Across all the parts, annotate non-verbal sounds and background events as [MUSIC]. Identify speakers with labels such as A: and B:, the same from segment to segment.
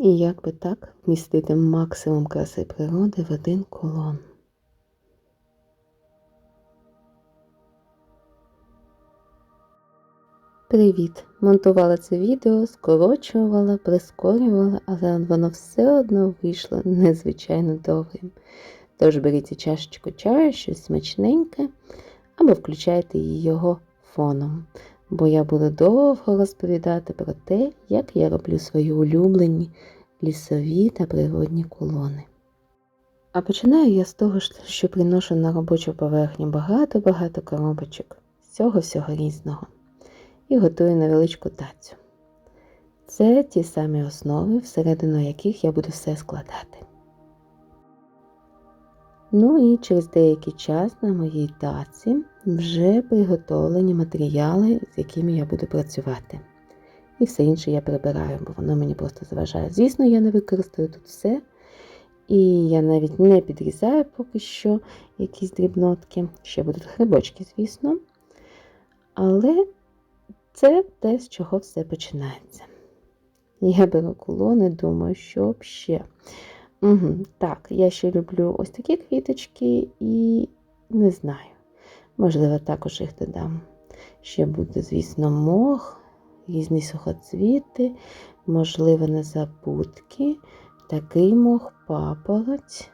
A: І як би так вмістити максимум краси природи в один колон. Привіт! Монтувала це відео, скорочувала, прискорювала, але воно все одно вийшло незвичайно довгим. Тож беріть чашечку чаю, щось смачненьке, або включайте її його фоном, бо я буду довго розповідати про те, як я роблю свої улюблені лісові та природні колони. А починаю я з того, що приношу на робочу поверхню багато-багато коробочок, всього-всього різного і готую невеличку тацю. Це ті самі основи, всередину яких я буду все складати. Ну і через деякий час на моїй таці вже приготовлені матеріали, з якими я буду працювати. І все інше я прибираю, бо воно мені просто заважає. Звісно, я не використаю тут все. І я навіть не підрізаю поки що якісь дрібнотки. Ще будуть грибочки, звісно. Але це те, з чого все починається. Я беру колони, думаю, що б ще. Угу, Так, я ще люблю ось такі квіточки і не знаю. Можливо, також їх додам. Ще буде, звісно, мох, різні сухоцвіти, можливо, незабудки, такий мох, папороть.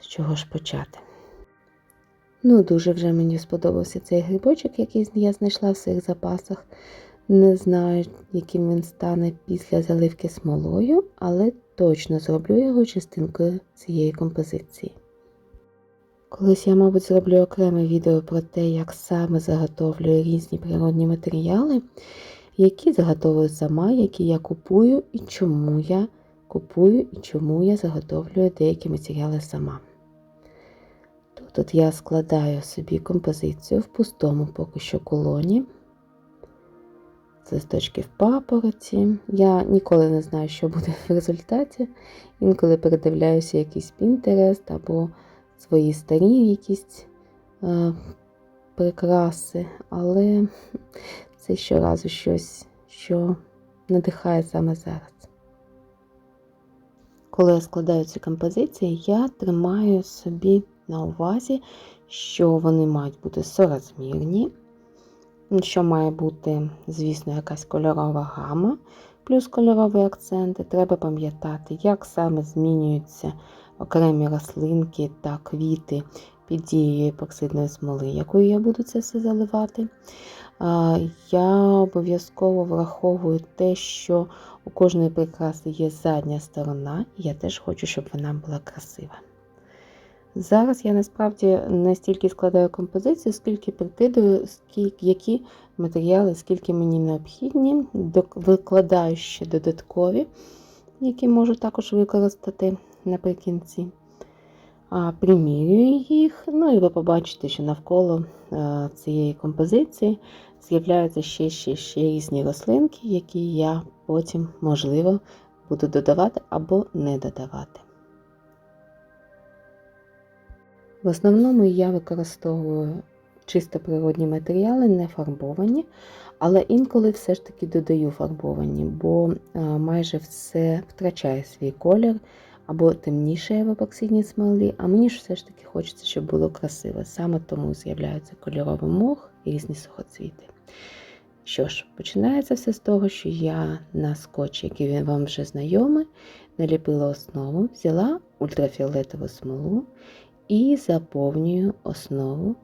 A: З чого ж почати? Ну, дуже вже мені сподобався цей грибочок, який я знайшла в своїх запасах. Не знаю, яким він стане після заливки смолою, але точно зроблю його частинкою цієї композиції. Колись я, мабуть, зроблю окреме відео про те, як саме заготовлюю різні природні матеріали, які заготовую сама, які я купую і чому я купую і чому я заготовлюю деякі матеріали сама. Тут я складаю собі композицію в пустому поки що колоні. З листочків папороті. Я ніколи не знаю, що буде в результаті. Інколи передивляюся якийсь Пінтерест або свої старі якісь е, прикраси, але це щоразу щось, що надихає саме зараз. Коли я складаю ці композиції, я тримаю собі на увазі, що вони мають бути сорозмірні, що має бути, звісно, якась кольорова гама, плюс кольорові акценти. Треба пам'ятати, як саме змінюються окремі рослинки та квіти під дією епоксидної смоли, якою я буду це все заливати. Я обов'язково враховую те, що у кожної прикраси є задня сторона, і я теж хочу, щоб вона була красива. Зараз я насправді не стільки складаю композицію, скільки прикидаю, скільки, які матеріали, скільки мені необхідні, викладаю ще додаткові, які можу також використати наприкінці. Примірюю їх, ну і ви побачите, що навколо цієї композиції з'являються ще ще, ще різні рослинки, які я потім, можливо, буду додавати або не додавати. В основному я використовую чисто природні матеріали, не фарбовані, але інколи все ж таки додаю фарбовані, бо майже все втрачає свій колір або темніше в епоксидній смолі, а мені ж все ж таки хочеться, щоб було красиво. Саме тому з'являється кольоровий мох і різні сухоцвіти. Що ж, починається все з того, що я на скотч, який вам вже знайомий, наліпила основу, взяла ультрафіолетову смолу і заповнюю основу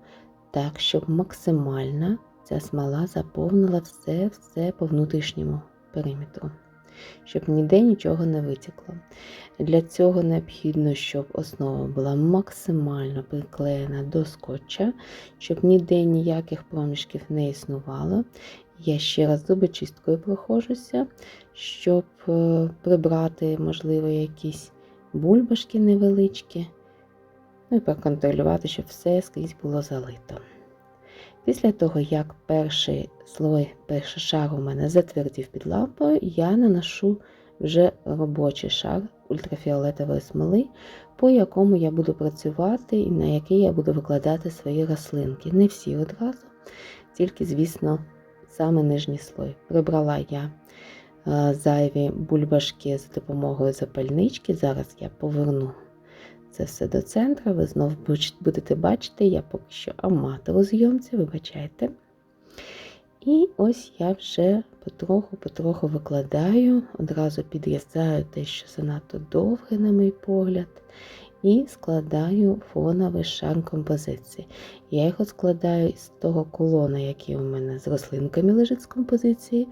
A: так, щоб максимально ця смола заповнила все-все по внутрішньому периметру, щоб ніде нічого не витекло. Для цього необхідно, щоб основа була максимально приклеєна до скотча, щоб ніде ніяких проміжків не існувало. Я ще раз зубочисткою проходжуся, щоб е, прибрати, можливо, якісь бульбашки невеличкі. Ну і проконтролювати, щоб все скрізь було залито. Після того, як перший слой, перший шар у мене затвердів під лампою, я наношу вже робочий шар ультрафіолетової смоли, по якому я буду працювати і на який я буду викладати свої рослинки. Не всі одразу, тільки, звісно, саме нижній слой. Прибрала я е, зайві бульбашки за допомогою запальнички. Зараз я поверну це все до центру. Ви знову будете бачити, я поки що аматор у зйомці, вибачайте. І ось я вже потроху-потроху викладаю, одразу підрізаю те, що занадто довге, на мій погляд, і складаю фоновий шар композиції. Я його складаю із того колона, який у мене з рослинками лежить з композиції,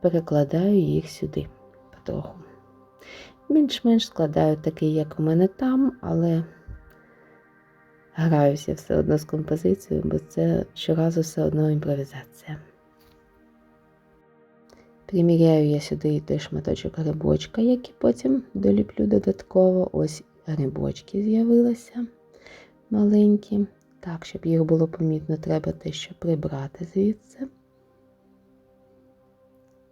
A: перекладаю їх сюди потроху. Більш-менш складаю такий, як у мене там, але граюся все одно з композицією, бо це щоразу все одно імпровізація. Приміряю я сюди і той шматочок грибочка, який потім доліплю додатково. Ось грибочки з'явилися маленькі. Так, щоб їх було помітно, треба те, що прибрати звідси.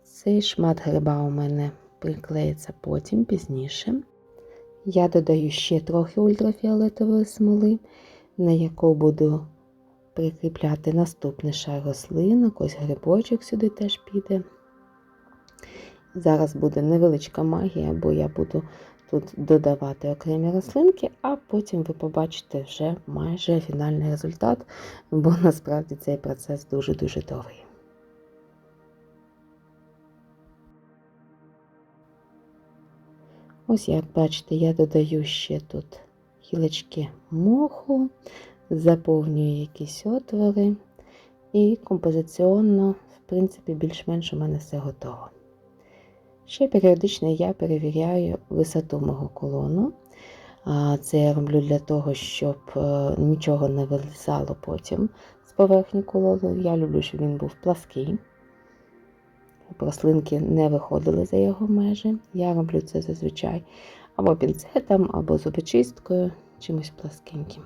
A: Цей шмат гриба у мене приклеїться потім пізніше. Я додаю ще трохи ультрафіолетової смоли, на яку буду прикріпляти наступний шар рослинок, ось грибочок сюди теж піде. Зараз буде невеличка магія, бо я буду тут додавати окремі рослинки, а потім ви побачите вже майже фінальний результат, бо насправді цей процес дуже-дуже довгий. Ось, як бачите, я додаю ще тут гілочки моху, заповнюю якісь отвори, і композиційно, в принципі, більш-менш у мене все готово. Ще періодично я перевіряю висоту мого колону. Це я роблю для того, щоб е, нічого не вилізало потім з поверхні колону. Я люблю, щоб він був плаский. Рослинки не виходили за його межі. Я роблю це зазвичай або пінцетом, або зубочисткою, чимось пласкеньким.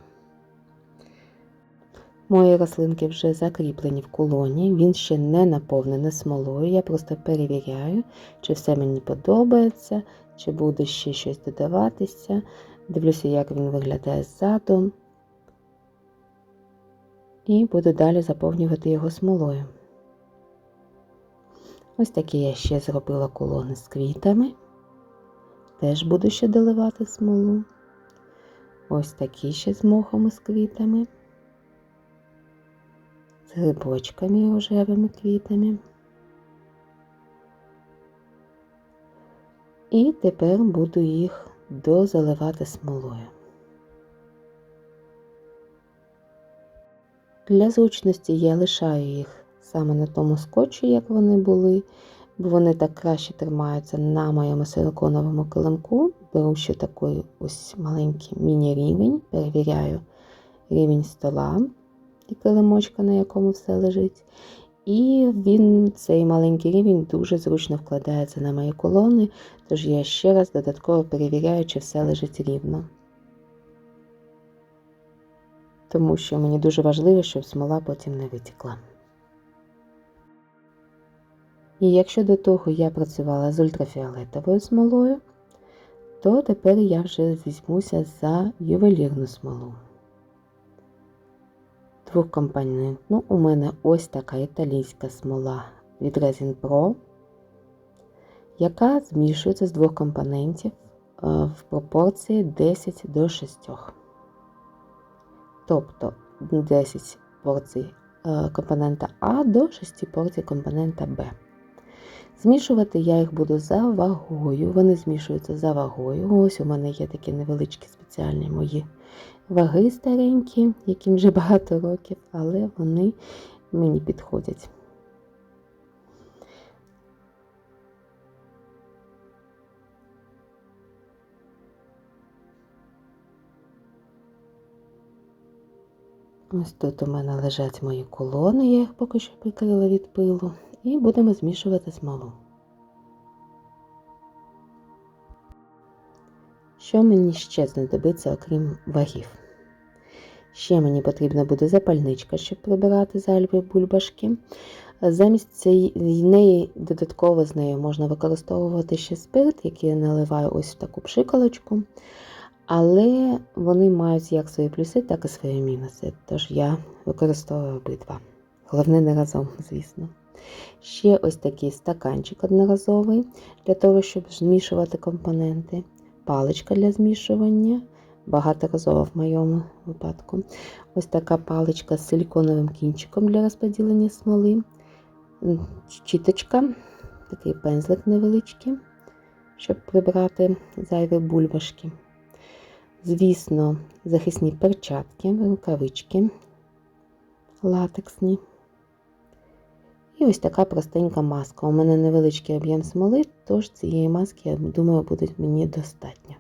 A: Мої рослинки вже закріплені в колоні, він ще не наповнений смолою. Я просто перевіряю, чи все мені подобається, чи буде ще щось додаватися. Дивлюся, як він виглядає ззаду. І буду далі заповнювати його смолою. Ось такі я ще зробила колони з квітами. Теж буду ще доливати смолу. Ось такі ще з мохом з квітами з грибочками і рожевими квітами. І тепер буду їх дозаливати смолою. Для зручності я лишаю їх саме на тому скотчі, як вони були, бо вони так краще тримаються на моєму силиконовому килимку. Беру ще такий ось маленький міні-рівень, перевіряю рівень стола і килимочка, на якому все лежить. І він, цей маленький рівень, дуже зручно вкладається на мої колони, тож я ще раз додатково перевіряю, чи все лежить рівно. Тому що мені дуже важливо, щоб смола потім не витікла. І якщо до того я працювала з ультрафіолетовою смолою, то тепер я вже візьмуся за ювелірну смолу двохкомпонентну. Ну, у мене ось така італійська смола від Resin Pro, яка змішується з двох компонентів е, в пропорції 10 до 6. Тобто 10 порцій е, компонента А до 6 порцій компонента Б. Змішувати я їх буду за вагою. Вони змішуються за вагою. Ось у мене є такі невеличкі спеціальні мої ваги старенькі, яким вже багато років, але вони мені підходять. Ось тут у мене лежать мої колони, я їх поки що прикрила від пилу, і будемо змішувати смолу. Що мені ще знадобиться, окрім вагів? Ще мені потрібна буде запальничка, щоб прибирати зальві бульбашки. Замість цієї неї додатково з нею можна використовувати ще спирт, який я наливаю ось в таку пшикалочку. Але вони мають як свої плюси, так і свої мінуси. Тож я використовую обидва. Головне не разом, звісно. Ще ось такий стаканчик одноразовий для того, щоб змішувати компоненти, паличка для змішування, багаторазова в моєму випадку. Ось така паличка з силіконовим кінчиком для розподілення смоли, м, щіточка, такий пензлик невеличкий, щоб прибрати зайві бульбашки. Звісно, захисні перчатки, рукавички латексні. І ось така простенька маска. У мене невеличкий об'єм смоли, тож цієї маски, я думаю, буде мені достатньо.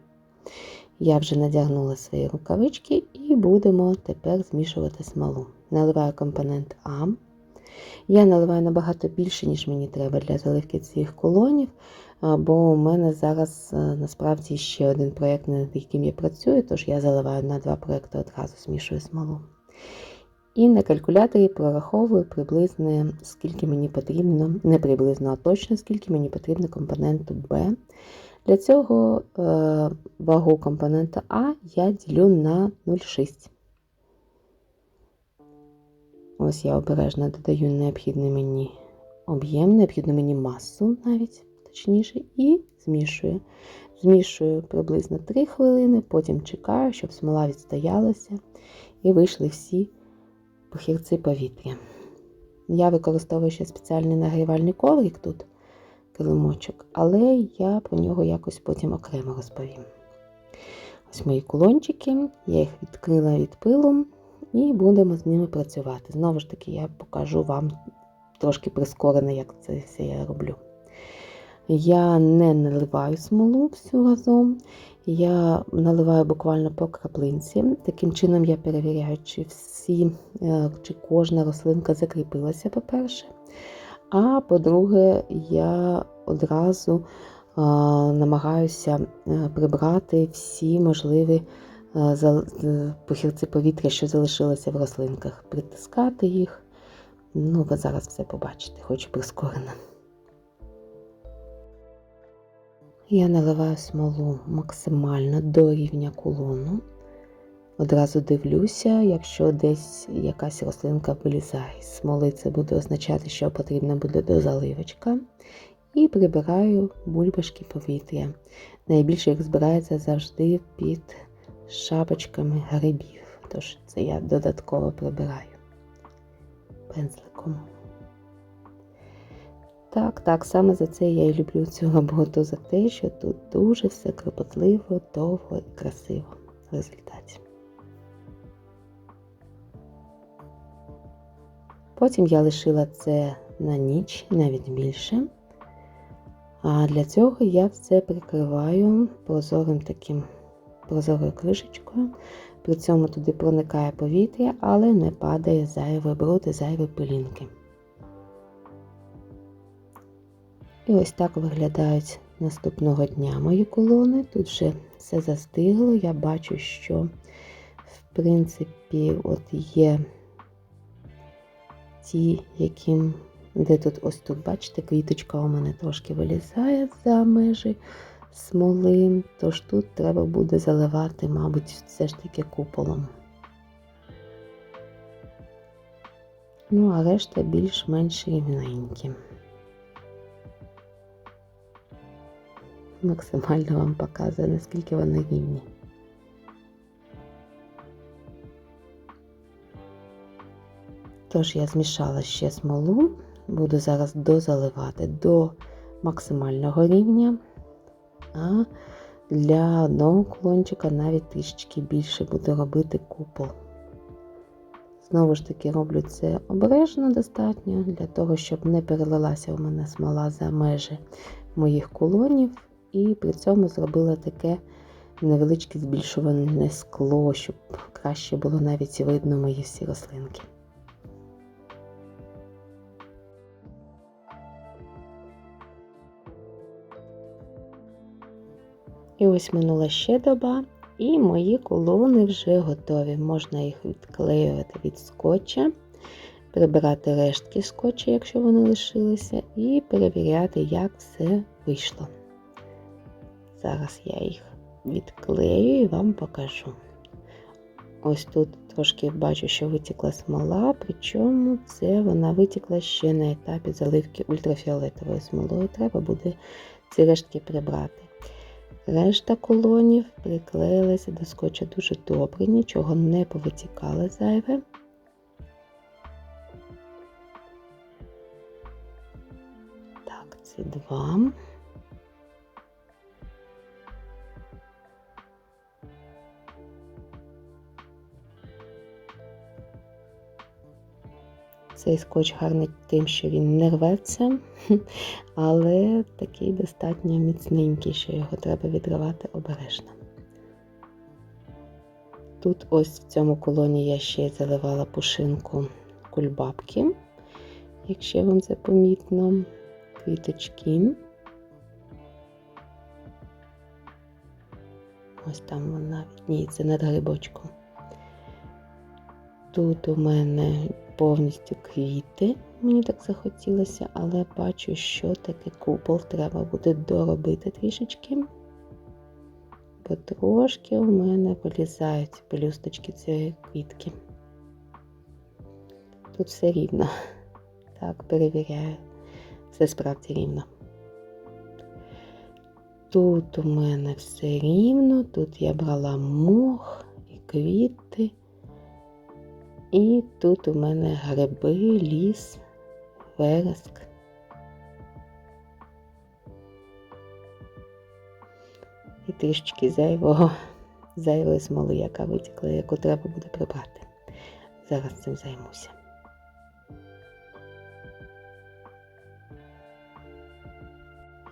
A: Я вже надягнула свої рукавички і будемо тепер змішувати смолу. Наливаю компонент А. Я наливаю набагато більше, ніж мені треба для заливки цих колонів, бо у мене зараз насправді ще один проєкт, над яким я працюю, тож я заливаю на два проєкти одразу змішую смолу. І на калькуляторі прораховую приблизно, скільки мені потрібно, не приблизно, а точно скільки мені потрібно компоненту Б. Для цього е, вагу компонента А я ділю на 0,6. Ось я обережно додаю необхідний мені об'єм, необхідну мені масу навіть точніше, і змішую. Змішую приблизно 3 хвилини, потім чекаю, щоб смола відстоялася і вийшли всі похірці повітря. Я використовую ще спеціальний нагрівальний коврик тут, килимочок, але я про нього якось потім окремо розповім. Ось мої кулончики, я їх відкрила від пилу і будемо з ними працювати. Знову ж таки, я покажу вам трошки прискорено, як це все я роблю. Я не наливаю смолу всю разом, я наливаю буквально по краплинці. Таким чином я перевіряю, чи всі, е, чи кожна рослинка закріпилася, по-перше. А по-друге, я одразу а, намагаюся е, прибрати всі можливі похірці повітря, що залишилися в рослинках, притискати їх. Ну, ви зараз все побачите, хочу прискорено. Я наливаю смолу максимально до рівня кулону. Одразу дивлюся, якщо десь якась рослинка вилізає з смоли, це буде означати, що потрібна буде дозаливочка. І прибираю бульбашки повітря. Найбільше їх збирається завжди під шапочками грибів. Тож це я додатково прибираю пензликом. Так, так, саме за це я і люблю цю роботу, за те, що тут дуже все кропотливо, довго і красиво в результаті. Потім я лишила це на ніч, навіть більше. А для цього я все прикриваю прозорим таким прозорою кришечкою. При цьому туди проникає повітря, але не падає зайве бруд і зайві пилінки. І ось так виглядають наступного дня мої колони. Тут вже все застигло. Я бачу, що, в принципі, от є ті, яким, де тут ось тут, бачите, квіточка у мене трошки вилізає за межі смоли, тож тут треба буде заливати, мабуть, все ж таки куполом. Ну, а решта більш-менш рівненькі. Максимально вам показує, наскільки вони рівні. Тож я змішала ще смолу, буду зараз дозаливати до максимального рівня, а для одного клончика навіть трішечки більше буду робити купол. Знову ж таки, роблю це обережно достатньо, для того, щоб не перелилася у мене смола за межі моїх колонів, і при цьому зробила таке невеличке збільшуване скло, щоб краще було навіть видно мої всі рослинки. І ось минула ще доба, і мої колони вже готові. Можна їх відклеювати від скотча, прибирати рештки скотча, якщо вони лишилися, і перевіряти, як все вийшло. Зараз я їх відклею і вам покажу. Ось тут Трошки бачу, що витікла смола, причому це вона витікла ще на етапі заливки ультрафіолетовою смолою. Треба буде ці рештки прибрати. Решта колонів приклеїлася до скотча дуже добре, нічого не повитікало зайве. Так, це два. Цей скотч гарний тим, що він не рветься, [LAUGHS] але такий достатньо міцненький, що його треба відривати обережно. Тут ось в цьому колоні я ще заливала пушинку кульбабки, якщо вам це помітно, квіточки. Ось там вона відніється над грибочком. Тут у мене повністю квіти, мені так захотілося, але бачу, що таке купол треба буде доробити трішечки. Бо трошки у мене вилізають пелюсточки цієї квітки. Тут все рівно. Так, перевіряю. Все справді рівно. Тут у мене все рівно, тут я брала мох і квіти. І тут у мене гриби, ліс, вереск. І трішечки зайвого, зайвої смоли, яка витікла, яку треба буде прибрати. Зараз цим займуся.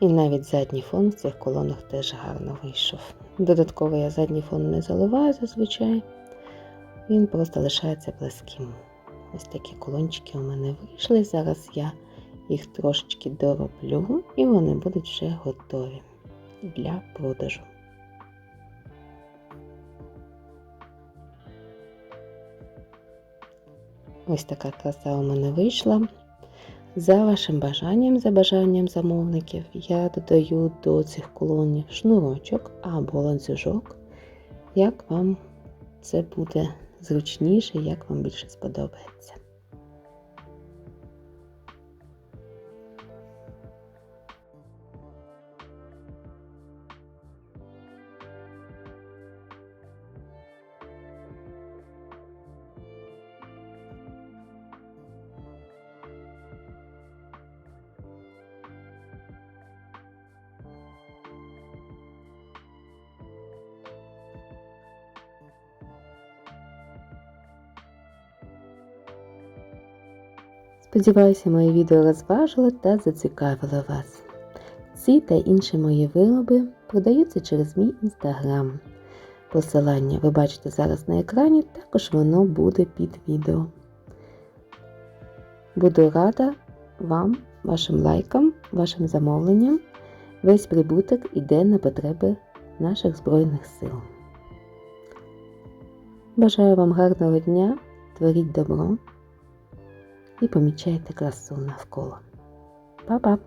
A: І навіть задній фон в цих колонах теж гарно вийшов. Додатково я задній фон не заливаю зазвичай. Він просто лишається плеским. Ось такі колончики у мене вийшли. Зараз я їх трошечки дороблю і вони будуть вже готові для продажу. Ось така краса у мене вийшла. За вашим бажанням, за бажанням замовників, я додаю до цих колонів шнурочок або ланцюжок, як вам це буде зручніше, як вам більше сподобається. Сподіваюся, моє відео розважило та зацікавило вас. Ці та інші мої вироби продаються через мій інстаграм. Посилання ви бачите зараз на екрані, також воно буде під відео. Буду рада вам, вашим лайкам, вашим замовленням. Весь прибуток іде на потреби наших Збройних сил. Бажаю вам гарного дня, творіть добро і помічайте красу навколо. Па-па!